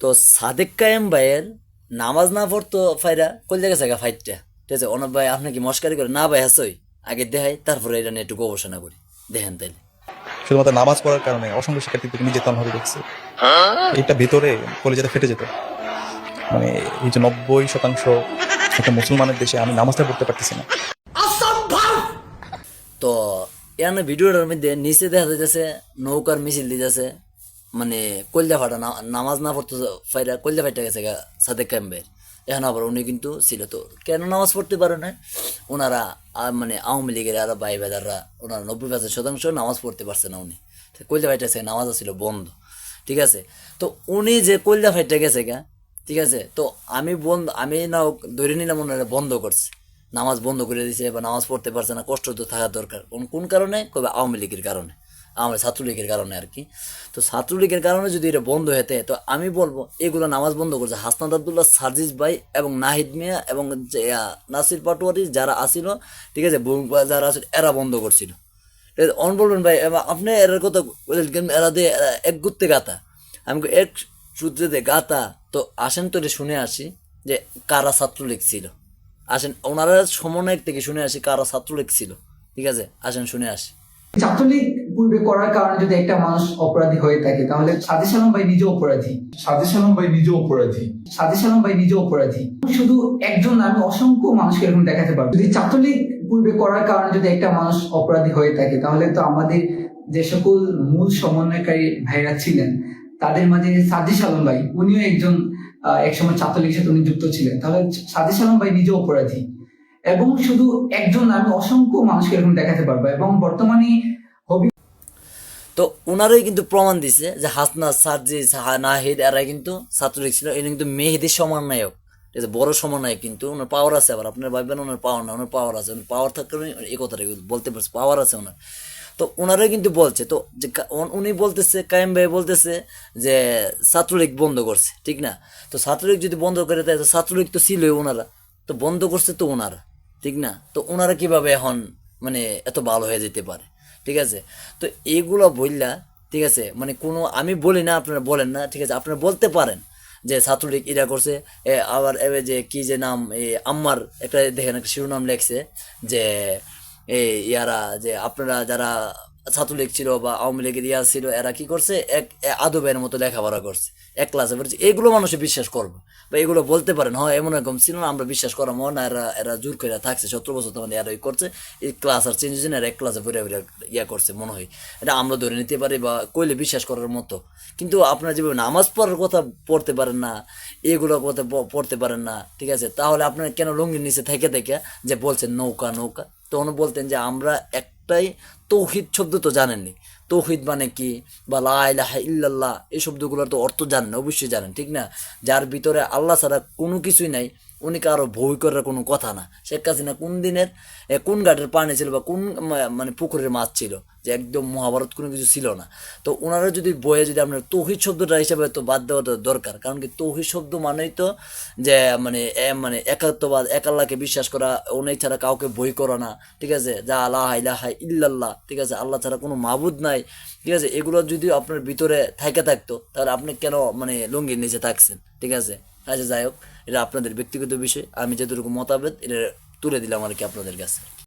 তো সাদেক কায়েম ভাইয়ের নামাজ না পড়তো ফাইরা কইলে গেছে গা ফাইটটা ঠিক আছে অনব ভাই আপনি কি মস্কারি করে না ভাই হাসই। আগে দেখাই তারপরে এটা নিয়ে একটু গবেষণা করি। দেখেন তাইলে। শুধুমাত্র নামাজ পড়ার কারণে অসংখ্য শিক্ষার্থীদের নির্যাতন হবে দেখছে। এটা ভিতরে কলেজাতে ফেটে যেত। মানে এই যে নব্বই শতাংশ একটা মুসলমানের দেশে আমি নামাজটা পড়তে পারতেছি না। তো এখানে ভিডিওটার মধ্যে নিচে দেখা যাইতেছে নৌকার মিছিল দিতেছে। মানে কলজা ফাটা নামাজ না পড়তে ফাইরা কলজা ফাইটা গেছে সাদেক ক্যাম্বের এখন আবার উনি কিন্তু ছিল তো। কেন নামাজ পড়তে পারে না? ওনারা মানে আওয়ামী লীগের আর ভাই বেদাররা ওনারা নব্বই পাঁচ শতাংশ নামাজ পড়তে পারছে না উনি। কলজা ফাইটা গেছে, নামাজ ছিল বন্ধ। ঠিক আছে? তো উনি যে কলজা ফাইটা গেছে গা, ঠিক আছে? তো আমি বন্ধ, আমি না ধরে নিলাম ওনারা বন্ধ করছে। নামাজ বন্ধ করে দিছে বা নামাজ পড়তে পারছে না, কষ্ট তো থাকা দরকার। কোন কারণে? কবে আওয়ামী লীগের কারণে। আওয়ামী ছাত্রলীগের কারণে আর কি। তো ছাত্রলীগের কারণে যদি এটা বন্ধ হতে তো আমি বলব, এগুলো নামাজ বন্ধ করছে। হাসনাদ আবদুল্লাহ, সার্জিস ভাই এবং নাহিদ মিয়া এবং নাসির পাটোয়ারি যারা আসিল, ঠিক আছে যারা আসিল, এরা বন্ধ করছিল। অন বলবেন ভাই আপনি এরার কথা এরা দিয়ে এক গুত্তে গাতা। আমি এক সূত্রে দিয়ে গাতা। তো আসেন তো শুনে আসি যে কারা ছাত্রলীগ ছিল। আসেন, ওনারা সমন্বয়ক থেকে শুনে আসি কারা ছাত্রলীগ ছিল। ঠিক আছে, আসেন শুনে আসি। ছাত্রলীগ পূর্বে করার কারণে যদি একটা মানুষ অপরাধী হয়ে থাকে তাহলে সাদিস আলম ভাই নিজে অপরাধী। সাদিস আলম ভাই নিজে অপরাধী। সাদিস আলম ভাই নিজে অপরাধী। শুধু একজন আমি অসংখ্য মানুষকে এরকম দেখাতে পারব। যদি ছাত্রলীগ পূর্বে করার কারণে যদি একটা মানুষ অপরাধী হয়ে থাকে তাহলে তো আমাদের যে সকল মূল সমন্বয়কারী ভাইরা ছিলেন তাদের মাঝে সাদিস আলম ভাই উনিও একজন একসময় ছাত্রলীগের সাথে উনি যুক্ত ছিলেন। তাহলে সাদিস আলম ভাই নিজে অপরাধী। এবং শুধু একজন আমি অসংখ্য মানুষকে এরকম দেখাতে পারব। এবং বর্তমানে তো ওনারাই কিন্তু প্রমাণ দিছে যে হাসনা সার্জি নাহিদ এরা কিন্তু ছাত্রলীগ ছিল। এরা কিন্তু মেহেদির সমন্বয়ক। ঠিক আছে বড় সমন্বয়ক কিন্তু ওনার পাওয়ার আছে আবার। আপনার ভাববেন ওনার পাওয়ার না ওনার পাওয়ার আছে। ওনার পাওয়ার থাকলে এই কথাটা বলতে পারছে পাওয়ার আছে ওনার তো ওনারাই কিন্তু বলছে, তো যে উনি বলতেছে, কায়েম ভাই বলতেছে যে ছাত্রলীগ বন্ধ করছে, ঠিক না? তো ছাত্রলীগ যদি বন্ধ করে দেয়, তো ছাত্রলীগ তো ছিলই ওনারা তো বন্ধ করছে তো ওনারা ঠিক না? তো ওনারা কীভাবে এখন মানে এত ভালো হয়ে যেতে পারে? ঠিক আছে? তো এইগুলো বললা ঠিক আছে মানে কোনো, আমি বলি না, আপনারা বলেন না, ঠিক আছে? আপনারা বলতে পারেন যে ছাত্রলীগ ইরা করছে আবার এবার যে কি যে নাম আম্মার একটা দেখেন একটা শিরোনাম লেখছে যে এই ইয়ারা যে আপনারা যারা ছাত্রলীগ ছিল বা আওয়ামী লীগের ইয়া ছিল, এরা কি করছে? এক আদবের মতো লেখাপড়া করছে। এক ক্লাসে পড়ছে। এগুলো মানুষে বিশ্বাস করবে। বা এগুলো বলতে পারেন, হয়, এমন এরকম ছিল না, আমরা বিশ্বাস করা মনে এরা এরা জোর করে থাকছে। সত্তর বছর তখন এরা করছে। এই ক্লাস আর চেঞ্জ হয়েছে এরা এক ক্লাসে পড়ে পড়ে ইয়া করছে মনে হয়। এটা আমরা ধরে নিতে পারি বা কইলে বিশ্বাস করার মতো। কিন্তু আপনারা যেভাবে নামাজ পড়ার কথা পড়তে পারেন না এগুলো কথা পড়তে পারেন না, ঠিক আছে? তাহলে আপনারা কেন লঙ্গির নিচে থেকে থেকে যে বলছেন নৌকা নৌকা? তখন বলতেন যে আমরা একটাই তৌহিদ শব্দ তো জানেননি। তৌহিদ মানে কি? বা লাহা ইল্লাল্লাহ, এই শব্দগুলোর তো অর্থ জানেন, অবশ্যই জানেন, ঠিক না? যার ভিতরে আল্লাহ ছাড়া কোনো কিছুই নাই উনি কারও ভয় করার কোনো কথা না। শেখ হাসিনা কোন দিনের কোন ঘাটের পানি ছিল বা কোন মানে পুকুরের মাছ ছিল যে একদম মহাভারত কোনো কিছু ছিল না। তো ওনারা যদি বইয়ে যদি আপনার তৌহিদ শব্দটা হিসাবে তো বাদ দেওয়া তো দরকার। কারণ কি তৌহিদ শব্দ মানেই তো যে মানে মানে একাত্মবাদ এক আল্লাহকে বিশ্বাস করা উনি ছাড়া কাউকে বই করা না। ঠিক আছে? যা আল্লাহ ইলাহা ইল্লাল্লাহ, ঠিক আছে? আল্লাহ ছাড়া কোনো মাবুদ নাই। ঠিক আছে? এগুলো যদি আপনার ভিতরে থাইকে থাকতো, তাহলে আপনি কেন মানে লুঙ্গির নিচে থাকছেন? ঠিক আছে? আচ্ছা যাই হোক, এটা আপনাদের ব্যক্তিগত বিষয়। আমি যতটুকু মতাবেদ এটা তুলে দিলাম আর কি আপনাদের কাছে।